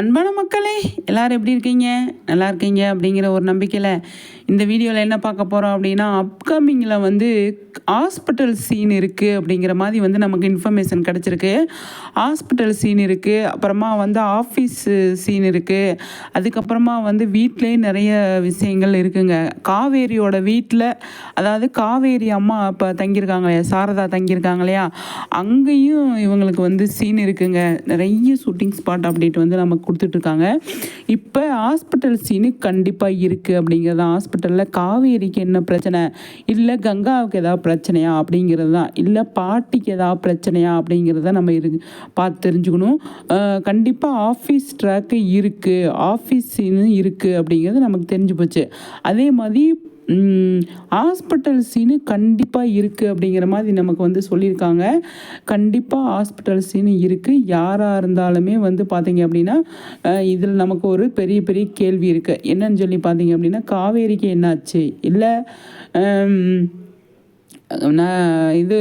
அன்பான மக்களே எல்லாரும் எப்படி இருக்கீங்க? நல்லா இருக்கீங்க அப்படிங்கிற ஒரு நம்பிக்கையில் இந்த வீடியோவில் என்ன பார்க்க போகிறோம் அப்படின்னா அப்கமிங்கில் வந்து ஹாஸ்பிட்டல் சீன் இருக்குது அப்படிங்கிற மாதிரி வந்து நமக்கு இன்ஃபர்மேஷன் கிடச்சிருக்கு. ஹாஸ்பிட்டல் சீன் இருக்குது அப்புறமா வந்து ஆஃபீஸ் சீன் இருக்குது அதுக்கப்புறமா வந்து வீட்டிலே நிறைய விஷயங்கள் இருக்குங்க. காவேரியோட வீட்டில் அதாவது காவேரி அம்மா இப்போ தங்கியிருக்காங்க இல்லையா சாரதா தங்கியிருக்காங்க இல்லையா அங்கேயும் இவங்களுக்கு வந்து சீன் இருக்குங்க. நிறைய ஷூட்டிங் ஸ்பாட் அப்டேட் வந்து நமக்கு கொடுத்துட்ருக்காங்க இப்போ ஹாஸ்பிட்டல் சீனு கண்டிப்பாக இருக்குது அப்படிங்கிறது ஹாஸ்பிட்டல் ஹாஸ்பிட்டலில் காவேரிக்கு என்ன பிரச்சனை? இல்லை கங்காவுக்கு ஏதாவது பிரச்சனையா? அப்படிங்கிறது தான். இல்லை பாட்டிக்கு ஏதாவது பிரச்சனையா? அப்படிங்கிறத நம்ம இரு பார்த்து தெரிஞ்சுக்கணும். கண்டிப்பாக ஆஃபீஸ் ட்ராக்கு இருக்குது ஆஃபீஸ் இருக்குது அப்படிங்கிறது நமக்கு தெரிஞ்சு போச்சு. அதே மாதிரி ஹாஸ்பிட்டல் சீனு கண்டிப்பாக இருக்குது அப்படிங்கிற மாதிரி நமக்கு வந்து சொல்லியிருக்காங்க. கண்டிப்பாக ஹாஸ்பிட்டல் சீனு இருக்குது யாராக இருந்தாலுமே வந்து பார்த்தீங்க அப்படின்னா இதில் நமக்கு ஒரு பெரிய பெரிய கேள்வி இருக்குது என்னன்னு சொல்லி பார்த்தீங்க அப்படின்னா காவேரிக்கு என்னாச்சு? இல்லை நான் இது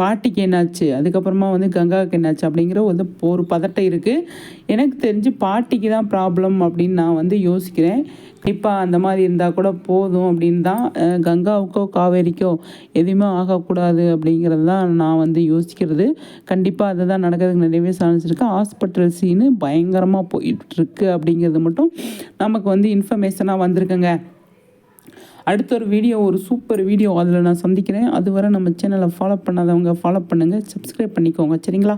பாட்டிக்கு என்னாச்சு? அதுக்கப்புறமா வந்து கங்காவுக்கு என்னாச்சு? அப்படிங்கிற வந்து ஒரு பதட்டம் இருக்குது எனக்கு தெரிஞ்சு பாட்டிக்கு தான் ப்ராப்ளம் அப்படின்னு நான் வந்து யோசிக்கிறேன். இப்போ அந்த மாதிரி இருந்தால் கூட போதும் அப்படின்னு தான் கங்காவுக்கோ காவேரிக்கோ எதுவுமே ஆகக்கூடாது அப்படிங்கிறது தான் நான் வந்து யோசிக்கிறது. கண்டிப்பாக அதை தான் நடக்கிறதுக்கு நிறையவே சான்ஸ் இருக்குது ஹாஸ்பிட்டல் சீனு பயங்கரமாக போயிட்டுருக்கு அப்படிங்கிறது மட்டும் நமக்கு வந்து இன்ஃபர்மேஷனாக வந்திருக்குங்க. அடுத்த ஒரு வீடியோ ஒரு சூப்பர் வீடியோ அதில் நான் சந்திக்கிறேன். அதுவரை நம்ம சேனலை ஃபாலோ பண்ணாதவங்க ஃபாலோ பண்ணுங்கள் சப்ஸ்கிரைப் பண்ணிக்கோங்க. சரிங்களா?